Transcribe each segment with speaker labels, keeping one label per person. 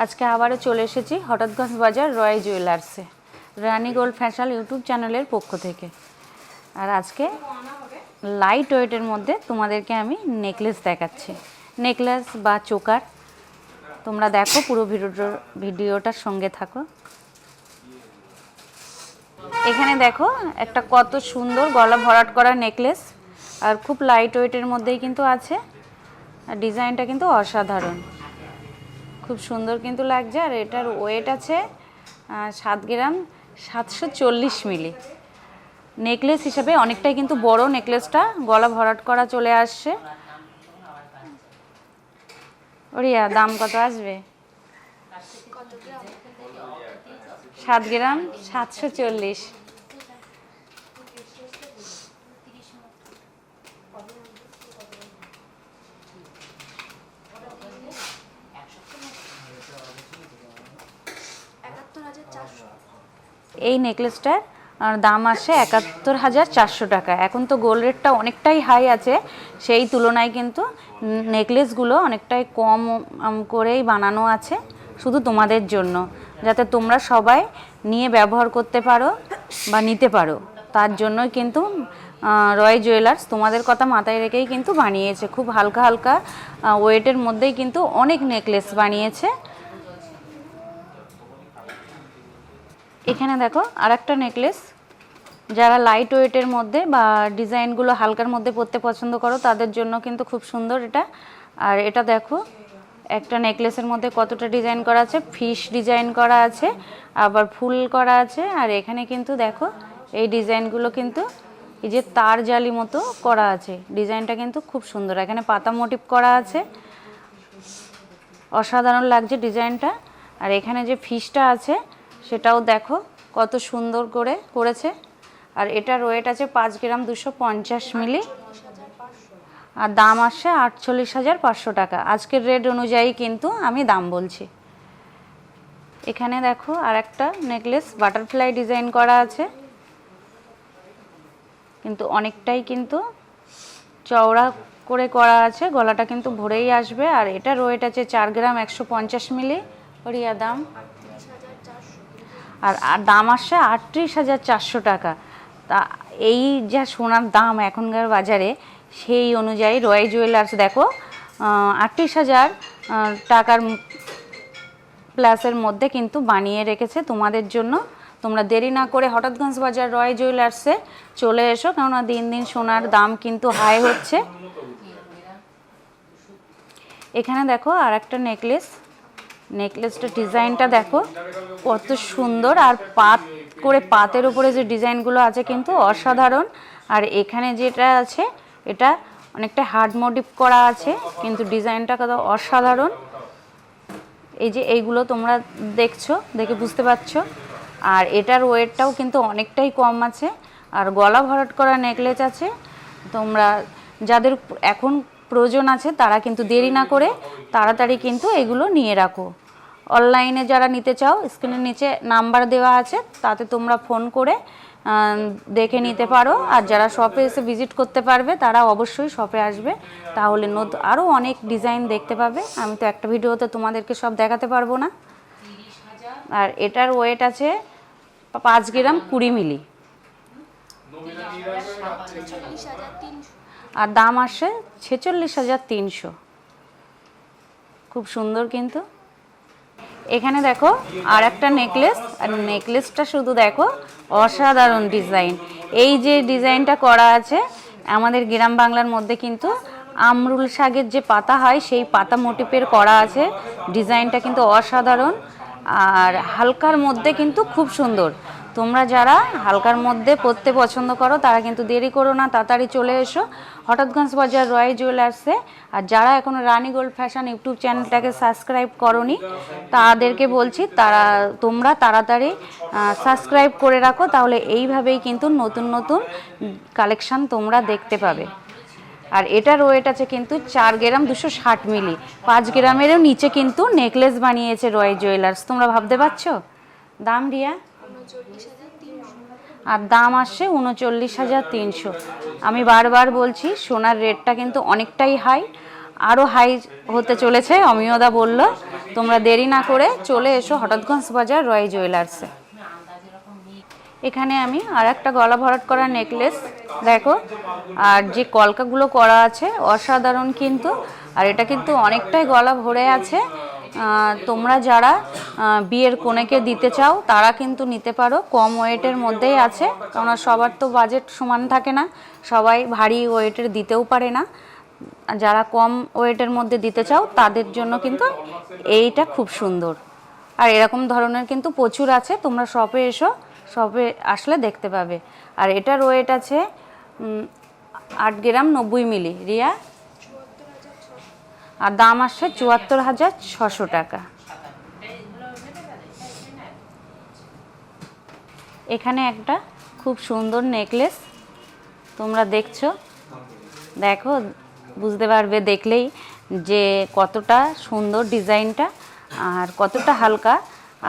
Speaker 1: আজকে আবারও চলে এসেছি হঠাৎগঞ্জ বাজার রয় জুয়েলার্সে, রানী গোল্ড ফ্যাশন ইউটিউব চ্যানেলের পক্ষ থেকে। আর আজকে লাইট ওয়েটের মধ্যে তোমাদেরকে আমি নেকলেস দেখাচ্ছি। নেকলেস বা চোকার, তোমরা দেখো পুরো ভিডিওটা, ভিডিওটার সঙ্গে থাকো। এখানে দেখো একটা কত সুন্দর গলা ভরাট করা নেকলেস আর খুব লাইট ওয়েটের মধ্যেই কিন্তু আছে। আর ডিজাইনটা কিন্তু অসাধারণ। খুব সুন্দর কিন্তু লাগছে, আর এটার ওয়েট আছে সাত গ্রাম, সাতশো চল্লিশ মিলি। নেকলেস হিসাবে অনেকটাই কিন্তু বড় নেকলেসটা গলা ভরাট করা চলে আসছে। ওরিয়া, দাম কত আসবে? সাত গ্রাম, সাতশো চল্লিশ। এই নেকলেসটার দাম আসে একাত্তর হাজার চারশো টাকা। এখন তো গোল্ড রেটটা অনেকটাই হাই আছে, সেই তুলনায় কিন্তু নেকলেসগুলো অনেকটাই কম করেই বানানো আছে, শুধু তোমাদের জন্য। যাতে তোমরা সবাই নিয়ে ব্যবহার করতে পারো বা নিতে পারো। তার জন্যই কিন্তু রয় জুয়েলার্স তোমাদের কথা মাথায় রেখেই কিন্তু বানিয়েছে। খুব হালকা হালকা ওয়েটের মধ্যেই কিন্তু অনেক নেকলেস বানিয়েছে। এখানে দেখো আর একটা নেকলেস যারা লাইট ওয়েটের মধ্যে বা ডিজাইনগুলো হালকার মধ্যে পরতে পছন্দ করো, তাদের জন্য কিন্তু খুব সুন্দর এটা। আর এটা দেখো, একটা নেকলেসের মধ্যে কতটা ডিজাইন করা আছে ফিশ ডিজাইন করা আছে, আবার ফুল করা আছে, আর এখানে কিন্তু দেখো, এই ডিজাইনগুলো কিন্তু এই যে তার জালি মতো করা আছে। ডিজাইনটা কিন্তু খুব সুন্দর। এখানে পাতা মোটিভ করা আছে। অসাধারণ লাগছে ডিজাইনটা আর এখানে যে ফিশটা আছে সেটাও দেখো, কত সুন্দর করে করেছে। আর এটার ওয়েট আছে পাঁচ গ্রাম দুশো পঞ্চাশ মিলি। আর দাম আসছে আটচল্লিশ হাজার পাঁচশো টাকা। আজকের রেট অনুযায়ী কিন্তু আমি দাম বলছি। এখানে দেখো আর একটা নেকলেস বাটারফ্লাই ডিজাইন করা আছে। কিন্তু অনেকটাই কিন্তু চওড়া করে করা আছে, গলাটা কিন্তু ভরেই আসবে। আর এটার ওয়েট আছে চার গ্রাম একশো পঞ্চাশ মিলি। রিয়া দাম। আর দাম আসছে আটত্রিশ হাজার চারশো টাকা। তা এই যা সোনার দাম এখনকার বাজারে, সেই অনুযায়ী রয় জুয়েলার্স দেখো আটত্রিশ হাজার টাকার প্লাসের মধ্যে কিন্তু বানিয়ে রেখেছে তোমাদের জন্য। তোমরা দেরি না করে হঠাৎগঞ্জ বাজার রয় জুয়েলার্সে চলে এসো, কেননা দিন দিন সোনার দাম কিন্তু হাই হচ্ছে। এখানে দেখো আর একটা নেকলেস নেকলেসটা ডিজাইনটা দেখো, কত সুন্দর। আর পাত করে পাতের উপরে যে ডিজাইনগুলো আছে কিন্তু অসাধারণ। আর এখানে যেটা আছে, এটা অনেকটা হার্ড মোটিভ করা আছে, কিন্তু ডিজাইনটা কত অসাধারণ। এই যে এইগুলো তোমরা দেখছ, দেখে বুঝতে পারছ। আর এটার ওয়েটটাও কিন্তু অনেকটাই কম আছে। আর গলা ভরাট করা নেকলেস আছে। তোমরা, যাদের এখন প্রয়োজন আছে, তারা কিন্তু দেরি না করে তাড়াতাড়ি কিন্তু এগুলো নিয়ে রাখো। অনলাইনে যারা নিতে চাও স্ক্রিনের নিচে নাম্বার দেওয়া আছে, তাতে তোমরা ফোন করে দেখে নিতে পারো। আর যারা শপে এসে ভিজিট করতে পারবে, তারা অবশ্যই শপে আসবে। তাহলে আরও অনেক ডিজাইন দেখতে পাবে। আমি তো একটা ভিডিওতে তোমাদেরকে সব দেখাতে পারব না। আর এটার ওয়েট আছে পাঁচ গ্রাম কুড়ি মিলি। আর দাম আসে ছেচল্লিশ হাজার তিনশো। খুব সুন্দর কিন্তু। এখানে দেখো, আর একটা নেকলেস আর নেকলেসটা শুধু দেখো, অসাধারণ ডিজাইন এই যে ডিজাইনটা করা আছে, আমাদের গ্রাম বাংলার মধ্যে কিন্তু আমরুল শাকের যে পাতা হয়, সেই পাতা মোটিপের করা আছে। ডিজাইনটা কিন্তু অসাধারণ, আর হালকার মধ্যে কিন্তু খুব সুন্দর। তোমরা যারা হালকার মধ্যে পরতে পছন্দ করো, তারা কিন্তু দেরি করো না, তাড়াতাড়ি চলে এসো। হঠাৎগঞ্জ বাজার রয় জুয়েলার্সে। আর যারা এখনও রানী গোল্ড ফ্যাশন ইউটিউব চ্যানেলটাকে সাবস্ক্রাইব করনি, তাদেরকে বলছি, তারা, তোমরা তাড়াতাড়ি সাবস্ক্রাইব করে রাখো, তাহলে এইভাবেই কিন্তু নতুন নতুন কালেকশান তোমরা দেখতে পাবে। আর এটার ওয়েট আছে কিন্তু চার গ্রাম দুশো ষাট মিলি। পাঁচ গ্রামেরও নিচে কিন্তু নেকলেস বানিয়েছে রয় জুয়েলার্স। তোমরা ভাবতে পারছ? দাম রিয়া? আর দাম আসছে উনচল্লিশ হাজার তিনশো। আমি বারবার বলছি, সোনার রেটটা কিন্তু অনেকটাই হাই আরও হাই হতে চলেছে, অমিয়দা বলল, তোমরা দেরি না করে চলে এসো হঠাৎগঞ্জ বাজার রয় জুয়েলার্সে এখানে আমি আর একটা গলা ভরাট করা নেকলেস দেখো, আর যে কলকাগুলো করা আছে অসাধারণ কিন্তু, আর এটা কিন্তু অনেকটাই গলা ভরে আছে। তোমরা যারা বিয়ের কোণেকে দিতে চাও, তারা কিন্তু নিতে পারো। কম ওয়েটের মধ্যেই আছে, কেননা সবার তো বাজেট সমান থাকে না, সবাই ভারী ওয়েটের দিতেও পারে না। যারা কম ওয়েটের মধ্যে দিতে চাও, তাদের জন্য কিন্তু এইটা খুব সুন্দর। আর এরকম ধরনের কিন্তু প্রচুর আছে, তোমরা শপে এসো শপে আসলে দেখতে পাবে। আর এটার ওয়েট আছে আট গ্রাম নব্বই মিলি। রিয়া? আর দাম আসছে চুয়াত্তর হাজার ছশো টাকা। এখানে একটা খুব সুন্দর নেকলেস তোমরা দেখছ। দেখো, বুঝতে পারবে দেখলেই যে কতটা সুন্দর ডিজাইনটা আর কতটা হালকা।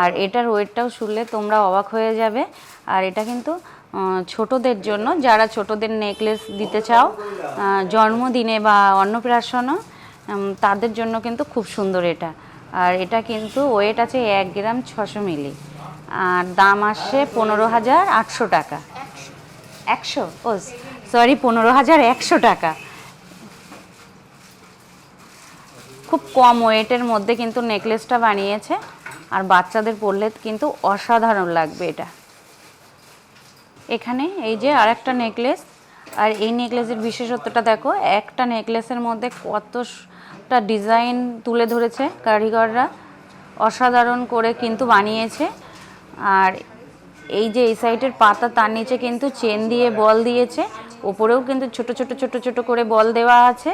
Speaker 1: আর এটার ওয়েটটাও শুনলে তোমরা অবাক হয়ে যাবে। আর এটা কিন্তু ছোটদের জন্য, যারা ছোটদের নেকলেস দিতে চাও জন্মদিনে বা অন্নপ্রাশনও তাদের জন্য কিন্তু খুব সুন্দর এটা। আর এটা কিন্তু ওয়েট আছে এক গ্রাম ছশো মিলি। আর দাম আসছে পনেরো হাজার আটশো টাকা। একশো? ও সরি পনেরো হাজার একশো টাকা। খুব কম ওয়েটের মধ্যে কিন্তু নেকলেসটা বানিয়েছে, আর বাচ্চাদের পরলে কিন্তু অসাধারণ লাগবে এটা। এখানে এই যে আরেকটা নেকলেস, আর এই নেকলেসের বিশেষত্বটা দেখো, একটা নেকলেসের মধ্যে কতটা ডিজাইন তুলে ধরেছে কারিগররা। অসাধারণ করে কিন্তু বানিয়েছে। আর এই যে এই সাইডের পাতা তার নিচে কিন্তু চেন দিয়ে বল দিয়েছে। ওপরেও কিন্তু ছোট ছোট ছোট ছোট করে বল দেওয়া আছে।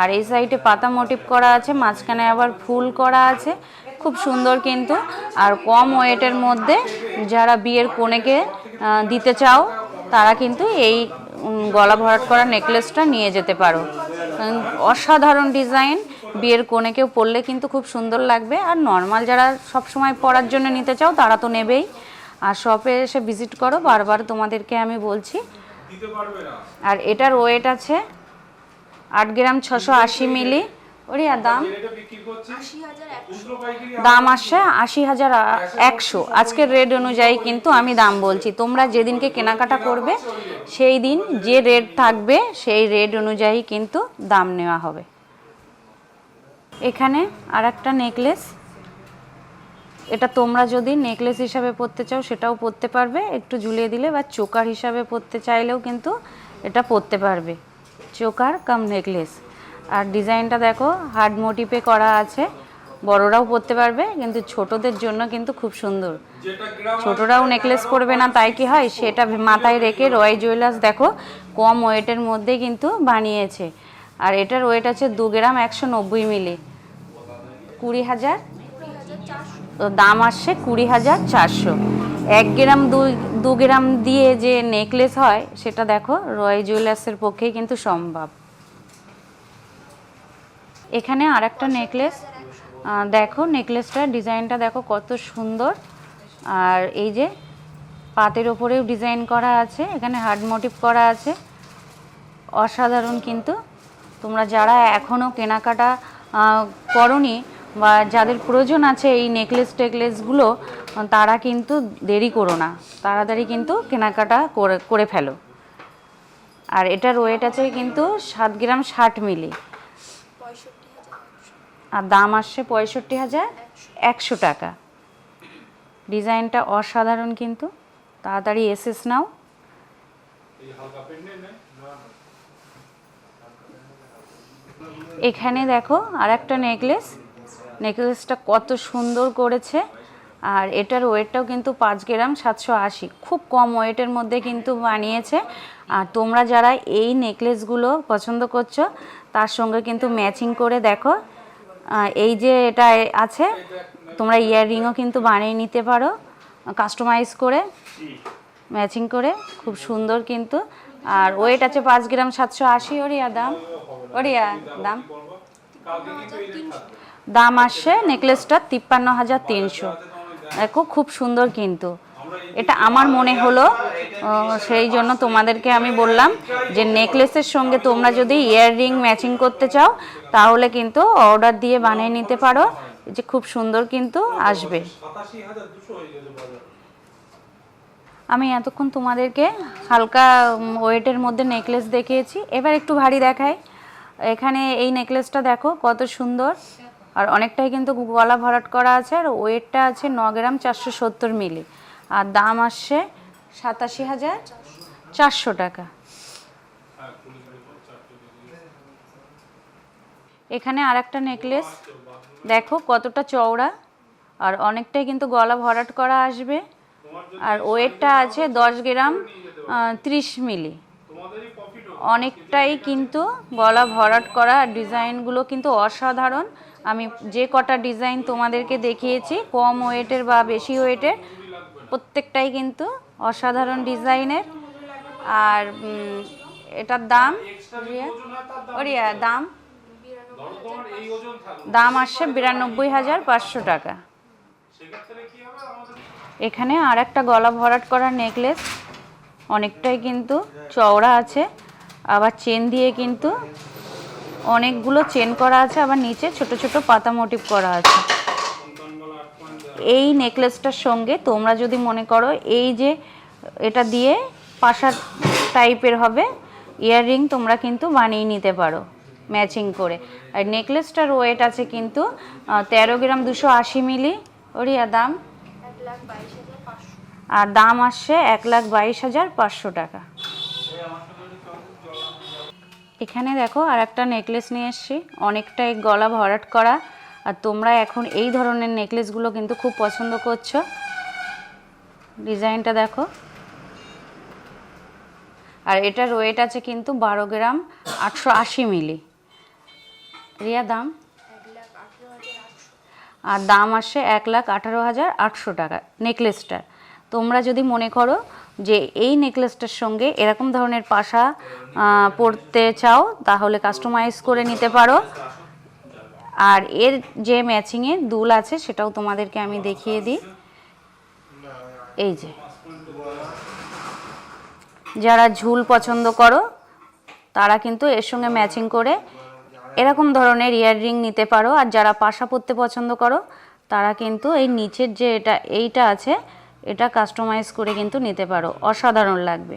Speaker 1: আর এই সাইডে পাতা মোটিভ করা আছে, মাঝখানে আবার ফুল করা আছে। খুব সুন্দর কিন্তু। আর কম ওয়েটের মধ্যে যারা বিয়ের কোণেকে দিতে চাও, তারা কিন্তু এই গলা ভরাট করা নেকলেসটা নিয়ে যেতে পারো। অসাধারণ ডিজাইন। বিয়ের কোণেকেও পরলে কিন্তু খুব সুন্দর লাগবে। আর নর্মাল যারা সব সময় পরার জন্য নিতে চাও, তারা তো নেবেই। আর শপে এসে ভিজিট করো, বারবার তোমাদেরকে আমি বলছি। আর এটার ওয়েট আছে আট গ্রাম ছশো আশি মিলি। ওরে আর দাম? দাম আসছে আশি হাজার একশো। আজকের রেট অনুযায়ী কিন্তু আমি দাম বলছি। তোমরা যেদিনকে কেনাকাটা করবে, সেই দিন যে রেট থাকবে, সেই রেট অনুযায়ী কিন্তু দাম নেওয়া হবে। এখানে আর একটা নেকলেস এটা তোমরা যদি নেকলেস হিসাবে পরতে চাও সেটাও পরতে পারবে। একটু ঝুলিয়ে দিলে বা চোকার হিসাবে পরতে চাইলেও কিন্তু এটা পরতে পারবে। চোকার কাম নেকলেস আর ডিজাইনটা দেখো হার্ড মোটিপে করা আছে। বড়রাও পরতে পারবে কিন্তু ছোটদের জন্য কিন্তু খুব সুন্দর। ছোটরাও নেকলেস পরবে না তাই কি হয়? সেটা মাথায় রেখে রয় জুয়েলার্স দেখো কম ওয়েটের মধ্যে কিন্তু বানিয়েছে। আর এটার ওয়েট আছে দু গ্রাম একশো নব্বই মিলি। কুড়ি হাজার? তো দাম আসছে কুড়ি হাজার চারশো। এক গ্রাম দু গ্রাম দিয়ে যে নেকলেস হয়, সেটা দেখো রয় জুয়েলার্সের পক্ষেই কিন্তু সম্ভব। এখানে আর একটা নেকলেস দেখো নেকলেসটার ডিজাইনটা দেখো কত সুন্দর। আর এই যে পাতের ওপরেও ডিজাইন করা আছে, এখানে হার্ড মোটিভ করা আছে। অসাধারণ কিন্তু তোমরা যারা এখনও কেনাকাটা করনি বা যাদের প্রয়োজন আছে এই নেকলেস টেকলেসগুলো, তারা কিন্তু দেরি করো না। তাড়াতাড়ি কিন্তু কেনাকাটা করে করে ফেলো। আর এটার ওয়েট আছে কিন্তু সাত গ্রাম ষাট মিলি। আর দাম আসছে পঁয়ষট্টি হাজার একশো টাকা। ডিজাইনটা অসাধারণ কিন্তু। তাড়াতাড়ি এসেস নাও। এখানে দেখো আর একটা নেকলেস নেকলেসটা কত সুন্দর করেছে। আর এটার ওয়েটটাও কিন্তু পাঁচ গ্রাম সাতশো আশি। খুব কম ওয়েটের মধ্যে কিন্তু বানিয়েছে। আর তোমরা যারা এই নেকলেসগুলো পছন্দ করছ, তার সঙ্গে কিন্তু ম্যাচিং করে দেখো। এই যে এটা আছে, তোমরা ইয়াররিংও কিন্তু বানিয়ে নিতে পারো কাস্টমাইজ করে ম্যাচিং করে। খুব সুন্দর কিন্তু। আর ওয়েট আছে পাঁচ গ্রাম সাতশো আশি ওরিয়া দাম ওরিয়া দাম? দাম আসছে নেকলেসটা তিপ্পান্ন হাজার তিনশো। দেখো, খুব সুন্দর কিন্তু। এটা আমার মনে হলো সেই জন্য তোমাদেরকে আমি বললাম যে নেকলেসের সঙ্গে তোমরা যদি ইয়াররিং ম্যাচিং করতে চাও, তাহলে কিন্তু অর্ডার দিয়ে বানিয়ে নিতে পারো। যে খুব সুন্দর কিন্তু আসবে। আমি এতক্ষণ তোমাদেরকে হালকা ওয়েটের মধ্যে নেকলেস দেখিয়েছি। এবার একটু ভারী দেখাই এখানে এই নেকলেসটা দেখো, কত সুন্দর। আর অনেকটাই কিন্তু গলা ভরাট করা আছে, আর ওয়েটটা আছে ন গ্রাম চারশো সত্তর মিলি। আর দাম আসছে সাতাশি হাজার চারশো টাকা। এখানে আর একটা নেকলেস। দেখো কতটা চওড়া, আর অনেকটাই কিন্তু গলা ভরাট করা আসবে। আর ওয়েটটা আছে দশ গ্রাম ত্রিশ মিলি। অনেকটাই কিন্তু গলা ভরাট করা ডিজাইনগুলো কিন্তু অসাধারণ। আমি যে কটা ডিজাইন তোমাদেরকে দেখিয়েছি, কম ওয়েটের বা বেশি ওয়েটের, প্রত্যেকটাই কিন্তু অসাধারণ ডিজাইনের। আর এটার দাম? রিয়া ও রিয়া দাম? দাম আসছে বিরানব্বই হাজার পাঁচশো টাকা। এখানে আর একটা গলা ভরাট করা নেকলেস, অনেকটাই কিন্তু চওড়া আছে। আবার চেন দিয়ে কিন্তু অনেকগুলো চেন করা আছে আবার নিচে ছোট ছোট পাতা মোটিভ করা আছে। এই নেকলেসটার সঙ্গে তোমরা যদি মনে করো এই যে এটা দিয়ে পাশা টাইপের হবে ইয়াররিং তোমরা কিন্তু বানিয়ে নিতে পারো ম্যাচিং করে। আর নেকলেসটার ওয়েট আছে কিন্তু তেরো গ্রাম দুশো আশি মিলি ওরিয়া দাম? আর দাম আসছে এক লাখ বাইশ হাজার পাঁচশো টাকা। এখানে দেখো আর একটা নেকলেস নিয়ে এসছি। অনেকটাই গলা ভরাট করা। আর তোমরা এখন এই ধরনের নেকলেসগুলো কিন্তু খুব পছন্দ করছ। ডিজাইনটা দেখো। আর এটার ওয়েট আছে কিন্তু বারো গ্রাম আটশো আশি মিলি। রিয়া, দাম? আর দাম আসে এক লাখ আঠারো হাজার আটশো টাকা। নেকলেসটার তোমরা যদি মনে করো যে এই নেকলেসটার সঙ্গে এরকম ধরনের পাশা পরতে চাও, তাহলে কাস্টমাইজ করে নিতে পারো। আর এর যে ম্যাচিংয়ে দুল আছে, সেটাও তোমাদেরকে আমি দেখিয়ে দিই। এই যে। যারা ঝুল পছন্দ করো, তারা কিন্তু এর সঙ্গে ম্যাচিং করে এরকম ধরনের ইয়াররিং নিতে পারো। আর যারা পাশা পরতে পছন্দ করো, তারা কিন্তু এই নিচের যে এটা, এইটা আছে এটা কাস্টমাইজ করে কিন্তু নিতে পারো। অসাধারণ লাগবে।